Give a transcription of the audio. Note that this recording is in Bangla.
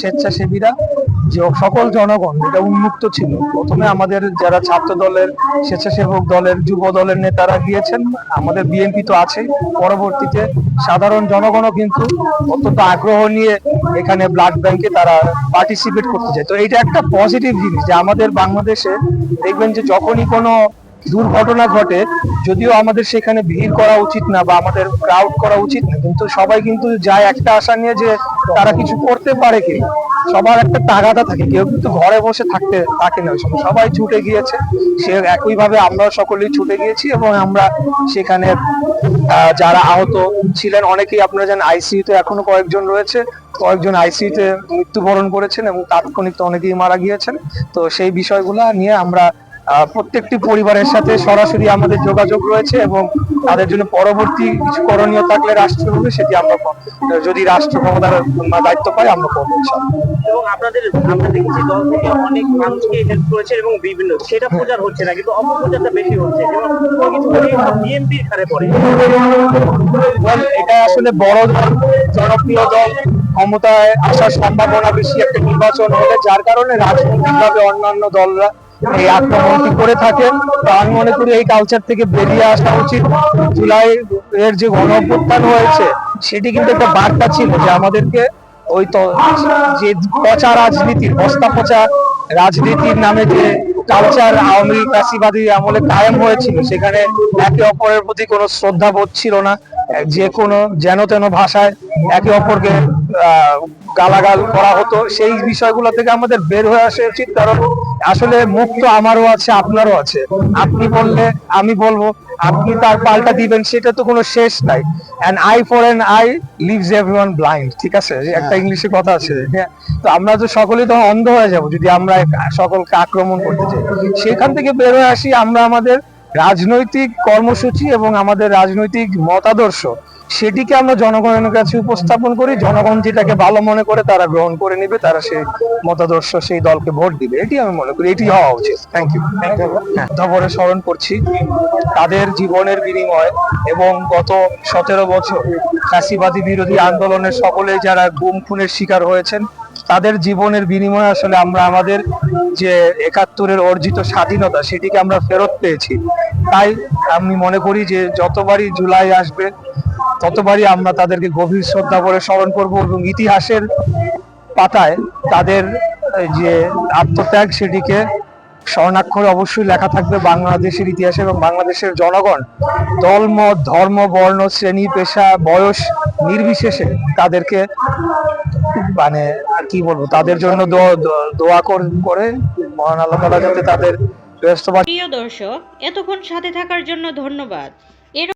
স্বেচ্ছাসেবীরা, যে সকল জনগণ এটা উন্মুক্ত ছিল। প্রথমে আমাদের যারা ছাত্র দলের, স্বেচ্ছাসেবক দলের, যুব দলের নেতারা গিয়েছেন, আমাদের বিএনপি তো আছে। পরবর্তীতে সাধারণ জনগণও কিন্তু অত্যন্ত আগ্রহ নিয়ে এখানে ব্লাড ব্যাংকে তারা পার্টিসিপেট করতে চায়। তো এটা একটা পজিটিভ জিনিস যে আমাদের বাংলাদেশে দেখবেন যে যখনই কোনো দুর্ঘটনা ঘটে, যদিও আমাদের সেখানে ভিড় করা উচিত না বা আমাদের ক্রাউড করা উচিত না, কিন্তু সবাই কিন্তু যায় একটা আশা নিয়ে যে তারা কিছু করতে পারে কি? সবার একটা তাগাদা থাকে, কেউ কিন্তু ঘরে বসে থাকতে, থাকে না। সবাই ছুটে গিয়েছে, সে একইভাবে আমরা সকলেই ছুটে গিয়েছি এবং আমরা সেখানে যারা আহত ছিলেন, অনেকেই আপনারা জানেন আইসিইউতে এখনও কয়েকজন রয়েছে, কয়েকজন আইসিইউতে মৃত্যুবরণ করেছেন এবং তাৎক্ষণিক তো অনেকেই মারা গিয়েছেন। তো সেই বিষয়গুলো নিয়ে আমরা প্রত্যেকটি পরিবারের সাথে সরাসরি আমাদের যোগাযোগ রয়েছে এবং তাদের জন্য পরবর্তী কিছু করণীয় থাকলে রাষ্ট্রভাবে সেটি আমরা যদি রাষ্ট্র ক্ষমতার দায়িত্ব পাই আমরা করব। এবং আপনাদের আমরা দেখেছি দল থেকে অনেক মানুষকে হেল্প করেছে এবং বিভিন্ন সেটা প্রচার হচ্ছে না কিন্তু অপপ্রচারটা বেশি হচ্ছে। যেমন বিএনপির ঘাড়ে পড়ে। এটা আসলে বড় দল জনপ্রিয় দল ক্ষমতায় আসার সম্ভাবনা বেশি একটা নির্বাচন হলে যার কারণে রাজনৈতিকভাবে অন্যান্য দলরা এই আক্রমণটি করে থাকে তো আমি মনে করি এই কালচার থেকে বেরিয়ে আসা উচিত। জুলাই এর যে গণ অভ্যুত্থান হয়েছে, সেটি কিন্তু একটা বার্তা ছিল যে আমাদেরকে ওই তো যে পচা রাজনীতির বস্তা পচা রাজনীতির নামে যে কালচার আওয়ামী ফ্যাসিবাদী আমলে কায়েম হয়েছিল, সেখানে একে অপরের প্রতি কোনো শ্রদ্ধা বোধ ছিল না। যে কোনো যেন তেন ভাষায় একে অপরকে গালাগাল করা হতো সেই বিষয়গুলো থেকে আমাদের বের হয়ে আসা উচিত কারণ আসলে মুখ তো আমারও আছে আপনারও আছে। আপনি বললে আমি বলব আপনি তার পাল্টা দিবেন সেটা তো কোনো শেষ নাই। And eye for an eye leaves everyone blind ঠিক আছে? একটা ইংলিশে কথা আছে হ্যাঁ? তো আমরা তো সকলেই তখন অন্ধ হয়ে যাব যদি আমরা সকলকে আক্রমণ করতে চাই। সেখান থেকে বের হয়ে আসি আমরা আমাদের রাজনৈতিক কর্মসূচি এবং আমাদের রাজনৈতিক মতাদর্শ সেটিকে আমরা জনগণের কাছে উপস্থাপন করি। জনগণ যেটাকে ভালো মনে করে তারা গ্রহণ করে নেবে তারা সেই মতাদর্শ সেই দলকে ভোট দিবে। এটি আমি মনে করি এটি হওয়া উচিত। থ্যাংক ইউ ধবরে স্মরণ করছি তাদের জীবনের বিনিময় এবং গত সতেরো বছর ফ্যাসিবাদী বিরোধী আন্দোলনের সকলে যারা গুম খুনের শিকার হয়েছেন তাদের জীবনের বিনিময়ে আসলে আমরা আমাদের যে একাত্তরের অর্জিত স্বাধীনতা সেটিকে আমরা ফেরত পেয়েছি। তাই আমি মনে করি যে যতবারই জুলাই আসবে, ততবারই আমরা তাদেরকে গভীর শ্রদ্ধা করে স্মরণ করব এবং ইতিহাসের পাতায় তাদের যে আত্মত্যাগ সেটিকে স্বর্ণাক্ষরে অবশ্যই লেখা থাকবে বাংলাদেশের ইতিহাসে এবং বাংলাদেশের জনগণ। দল, মত, ধর্ম, বর্ণ, শ্রেণি, পেশা, বয়স নির্বিশেষে তাদেরকে মানে আর কি বলব, তাদের জন্য দোয়া- করে মহান আল্লাহ যাতে তাদের প্রিয় দর্শক, এতক্ষণ সাথে থাকার জন্য ধন্যবাদ।